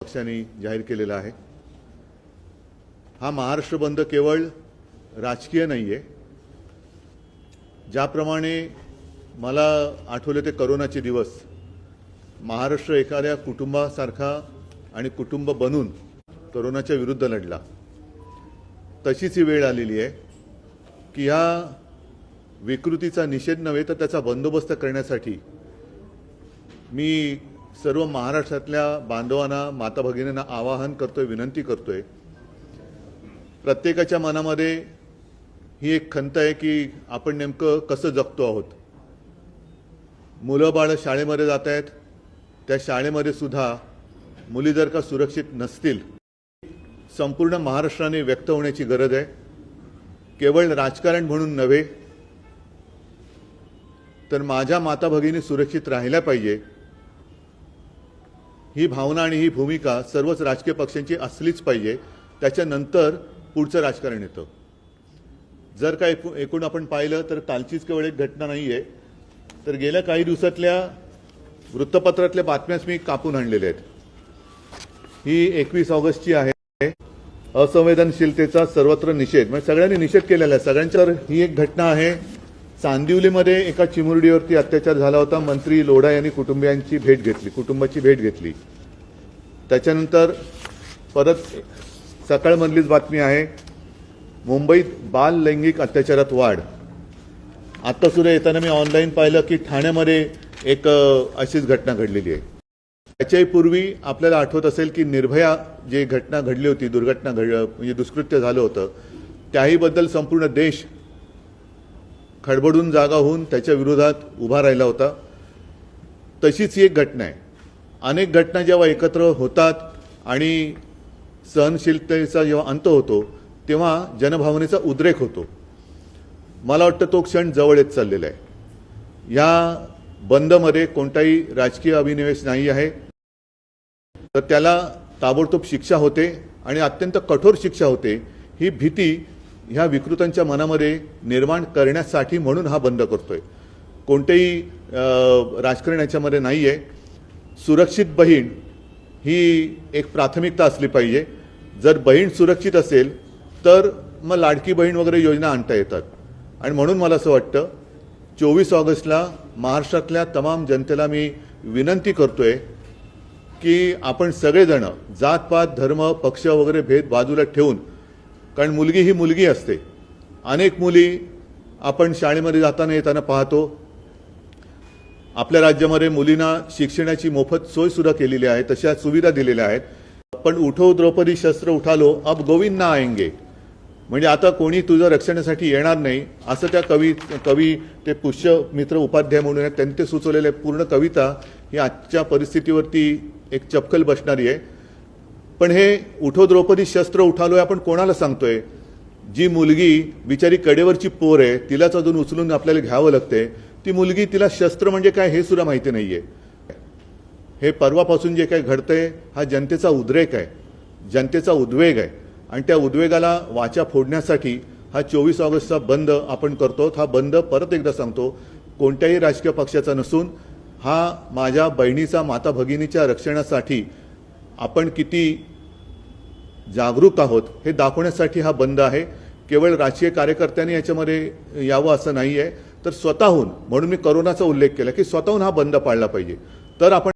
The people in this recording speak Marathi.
पक्षाने जाहीर केलेला आहे. हा महाराष्ट्र बंद केवळ राजकीय नाही आहे ज्याप्रमाणे मला आठवले ते करोनाचे दिवस महाराष्ट्र एखाद्या कुटुंबासारखा आणि कुटुंब बनून करोनाच्या विरुद्ध लढला. तशीच ही वेळ आलेली आहे की ह्या विकृतीचा निषेध नव्हे तर त्याचा बंदोबस्त करण्यासाठी मी सर्व महाराष्ट्रातल्या बांधवांना माता भगिनींना आवाहन करतोय विनंती करतोय. प्रत्येकाच्या मनामध्ये ही एक खंत आहे की आपण नेमकं कसं जगतो आहोत. मुलं बाळं शाळेमध्ये जात आहेत. त्या शाळेमध्ये सुद्धा मुली जर का सुरक्षित नसतील संपूर्ण महाराष्ट्राने व्यक्त होण्याची गरज आहे. केवळ राजकारण म्हणून नव्हे तर माझ्या माता भगिनी सुरक्षित राहिल्या पाहिजे. ही भावना आणि ही भूमिका सर्वच राजकीय पक्षांची असलीच पाहिजे. त्याच्यानंतर पुढचं राजकारण येतं. जर का एकू एकूण आपण पाहिलं तर कालचीच केवळ एक घटना नाही आहे तर गेल्या काही दिवसातल्या वृत्तपत्रातल्या बातम्याच मी कापून आणलेल्या आहेत. ही एकवीस ऑगस्टची आहे. असंवेदनशीलतेचा सर्वत्र निषेध. म्हणजे सगळ्यांनी निषेध केलेला आहे. सगळ्यांच्या ही एक घटना आहे. चांदिवलीमध्ये एका चिमुरडीवरती अत्याचार झाला होता. मंत्री लोढा यांनी कुटुंबियांची भेट घेतली कुटुंबाची भेट घेतली. त्याच्यानंतर परत सकाळमधलीच बातमी आहे. मुंबईत बाल लैंगिक अत्याचारात वाढ. आता सुद्धा येताना मी ऑनलाईन पाहिलं की ठाण्यामध्ये एक अशीच घटना घडलेली आहे. त्याच्याही पूर्वी आपल्याला आठवत असेल की निर्भया जी घटना घडली होती दुर्घटना घड म्हणजे दुष्कृत्य झालं होतं त्याहीबद्दल संपूर्ण देश खडबडून जागा होऊन त्याच्या विरोधात उभा राहिला होता. तशीच ही एक घटना आहे. अनेक घटना जेव्हा एकत्र होतात आणि सहनशीलतेचा जेव्हा अंत होतो तेव्हा जनभावनेचा उद्रेक होतो. मला वाटतं तो क्षण जवळ येत चाललेला आहे. या बंदमध्ये कोणताही राजकीय अभिनिवेश नाही आहे. तर त्याला ताबडतोब शिक्षा होते आणि अत्यंत कठोर शिक्षा होते. ही भीती ह्या विकृतांच्या मनामध्ये निर्माण करण्यासाठी म्हणून हा बंद करतोय. कोणतेही राजकारण याच्यामध्ये नाही आहे सुरक्षित बहीण ही एक प्राथमिकता असली पाहिजे. जर बहीण सुरक्षित असेल तर मग लाडकी बहीण वगैरे योजना आणता येतात. आणि म्हणून मला असं वाटतं चोवीस ऑगस्टला महाराष्ट्रातल्या तमाम जनतेला मी विनंती करतोय की आपण सगळेजण जातपात धर्म पक्ष वगैरे भेद बाजूला ठेवून कारण मुलगी ही मुलगी असते. अनेक मुली आपण शाळेमध्ये जाताना येताना पाहतो. आपल्या राज्यामध्ये मुलींना शिक्षणाची मोफत सोय सुद्धा केलेली आहे तशा सुविधा दिलेल्या आहेत. पण उठो द्रौपदी शस्त्र उठालो अब गोविंद ना आएंगे. म्हणजे आता कोणी तुझं रक्षणासाठी येणार नाही असं त्या कवी कवी ते पुष्यमित्र उपाध्याय म्हणून आहेत त्यांनी ते सुचवलेले पूर्ण कविता ही आजच्या परिस्थितीवरती एक चपकल बसणारी आहे. पण हे उठो द्रौपदी शस्त्र उठालोय आपण कोणाला सांगतोय? जी मुलगी बिचारी कडेवरची पोर आहे तिलाच अजून उचलून आपल्याला घ्यावं लागते ती मुलगी तिला शस्त्र म्हणजे काय हे सुद्धा माहिती नाहीये. हे परवापासून जे काय घडतंय हा जनतेचा उद्रेक आहे. जनतेचा उद्वेग आहे. आणि त्या उद्वेगाला वाचा फोडण्यासाठी हा चोवीस ऑगस्टचा बंद आपण करतो. हा बंद परत एकदा सांगतो. कोणत्याही राजकीय पक्षाचा नसून हा माझ्या बहिणीचा माता भगिनीच्या रक्षणासाठी आपण किती जागरूक आहोत हे दाखवण्यासाठी हा बंद आहे. केवळ राजकीय कार्यकर्त्यांनी याच्यामध्ये यावं असं नाही आहे तर स्वतःहून म्हणून मी करोनाचा उल्लेख केला की स्वतःहून हा बंद पाळला पाहिजे. तर आपण